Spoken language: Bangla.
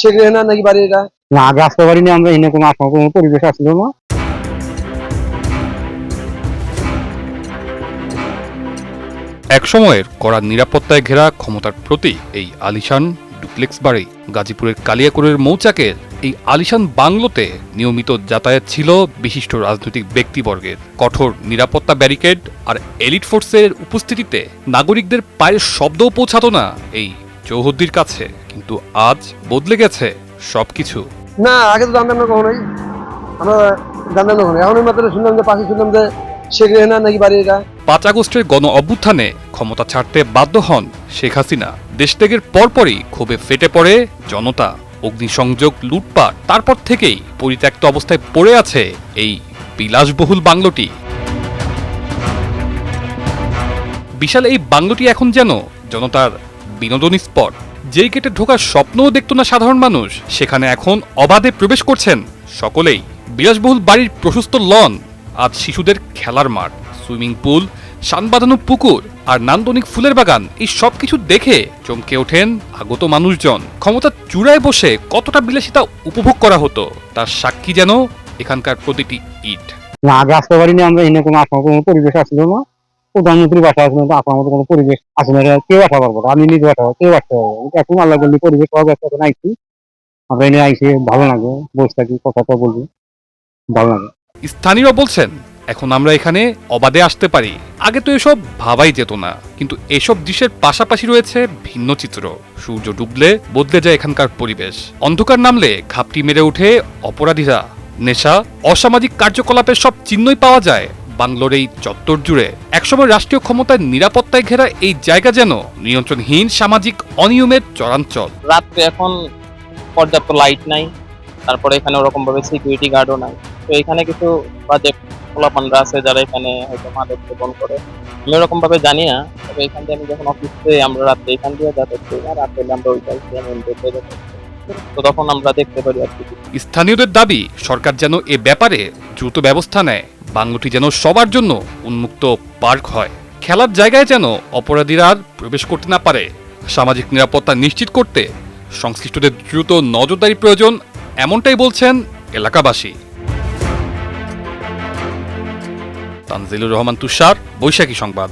সেখানে না নাকি বাড়ি এটা? না আগে আসতে পারিনি আমরা এনে কোনো কোনো পরিবেশ আসলো না। একসময়ের কড়া নিরাপত্তায় ঘেরা ক্ষমতার প্রতি এই আলিশান ডুপ্লেক্স বাড়ি গাজীপুরের কালিয়াকুরের মৌচাকের এই আলিশান বাংলোতে নিয়মিত যাতায়াত ছিল বিশিষ্ট রাজনৈতিক ব্যক্তিবর্গের। কঠোর নিরাপত্তা ব্যারিকেড আর এলিট ফোর্সের উপস্থিতিতে নাগরিকদের পায়ের শব্দও পৌঁছাতো না এই চৌহদ্দির কাছে। কিন্তু আজ বদলে গেছে সবকিছু। না আগে তো জানতাম না কখনোই। আমরা জানতাম না কখনো এখন মাত্র শুনলাম যে পাশে শুনলাম যে নাকি বাড়ি এটা পাঁচ আগস্টের গণ অভ্যুত্থানে ক্ষমতা ছাড়তে বাধ্য হন শেখ হাসিনা। দেশত্যাগের পরপরই ক্ষোভে ফেটে পড়ে জনতা। অগ্নিসংযোগ লুটপাট তারপর থেকেই পরিত্যক্ত অবস্থায় পড়ে আছে এই বিলাসবহুল বাংলোটি। বিশাল এই বাংলোটি এখন যেন জনতার বিনোদনী স্পট। যেই গেটে ঢোকার স্বপ্নও দেখত না সাধারণ মানুষ, সেখানে এখন অবাধে প্রবেশ করছেন সকলেই। বিলাসবহুল বাড়ির প্রশস্ত লন, আজ শিশুদের খেলার মাঠ, সুইমিং পুল, শান বাঁধানো পুকুর আর নান্দনিক ফুলের বাগান, এই সব কিছু দেখে চমকে ওঠেন আগত মানুষজন। ক্ষমতার চূড়ায় বসে কতটা বিলাসিতা উপভোগ করা হতো, তার সাক্ষী যেন এখানকার প্রতিটি ইট। আগে আসতে পারিনি আমরা, এনে কোনো কোনো পরিবেশ আসলো না। প্রধানমন্ত্রী বাসা আসলো না আসার মতো কোনো পরিবেশ আসে না কেউ আসা পারব আমি নিজে আসা কেউ আসতে পারব। এখন আল্লাহ করলে পরিবেশ পাওয়া গেছে এখন আইসি। আমরা এনে আইসি, ভালো লাগে, বসে থাকি, কথা তো বলবি। ভালো লাগে। স্থানীয়রা বলছেন, এখন আমরা এখানে অবাধে আসতে পারি। আগে তো এসব ভাবাই যেত না, কিন্তু এসব দৃশ্যের পাশাপাশি রয়েছে ভিন্ন চিত্র। সূর্য ডুবলে বদলে যায় এখানকার পরিবেশ। অন্ধকার নামলে ঘাপটি মেরে ওঠে অপরাধীরা। নেশা, অসামাজিক কার্যকলাপের সব চিহ্নই পাওয়া যায় বাংলোর এই চত্বর জুড়ে একসময় রাষ্ট্রীয় ক্ষমতার নিরাপত্তায় ঘেরা এই জায়গা যেন নিয়ন্ত্রণহীন সামাজিক অনিয়মের চরাঞ্চল। রাত্রে এখন পর্যাপ্ত লাইট নাই তারপরে এখানে ওরকম ভাবে সিকিউরিটি গার্ডও নাই। তো এখানে কিছু বাজে পোলাপানরা আছে যারা এখানে হয়তো মাদক সেবন করে। আমি ওরকম ভাবে জানি না তবে এখান থেকে আমি যখন অফিসে আমরা রাত্রে এখান দিয়ে যাতায়াত করি রাত্রে আমরা ওই করি। তো তখন আমরা দেখতে পারি আর কি। স্থানীয়দের দাবি সরকার যেন এ ব্যাপারে দ্রুত ব্যবস্থা নেয়। বাংলোটি যেন সবার জন্য উন্মুক্ত পার্ক হয়। খেলার জায়গায় যেন অপরাধীরা আর প্রবেশ করতে না পারে। সামাজিক নিরাপত্তা নিশ্চিত করতে সংশ্লিষ্টদের দ্রুত নজরদারি প্রয়োজন, এমনটাই বলছেন এলাকাবাসী। তানজিলুর রহমান তুষার, বৈশাখী সংবাদ।